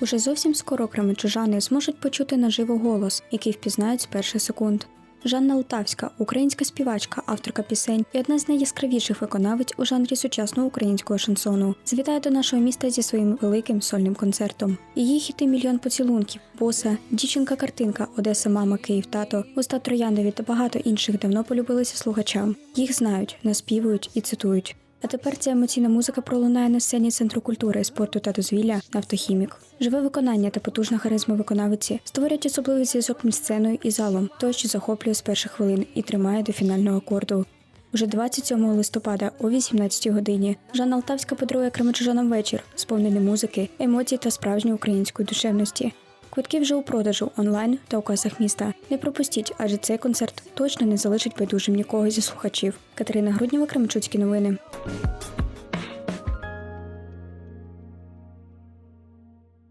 Уже зовсім скоро кременчужани зможуть почути наживо голос, який впізнають з перших секунд. Жанна Лтавська, українська співачка, авторка пісень і одна з найяскравіших виконавиць у жанрі сучасного українського шансону, завітає до нашого міста зі своїм великим сольним концертом. Її хіти мільйон поцілунків, боса, дівчинка-картинка, Одеса, мама, Київ, тато, уста Трояндові та багато інших давно полюбилися слухачам. Їх знають, наспівують і цитують. А тепер ця емоційна музика пролунає на сцені Центру культури, спорту та дозвілля «Нафтохімік». Живе виконання та потужна харизма виконавиці створюють особливий зв'язок між сценою і залом, той, що захоплює з перших хвилин і тримає до фінального акорду. Уже 27 листопада о 18 годині Жанна Алтавська подарує кременчужанам вечір, сповнений музики, емоцій та справжньої української душевності. Квитки вже у продажу онлайн та у касах міста. Не пропустіть, адже цей концерт точно не залишить байдужим нікого зі слухачів. Катерина Грудніва, Кременчуцькі новини.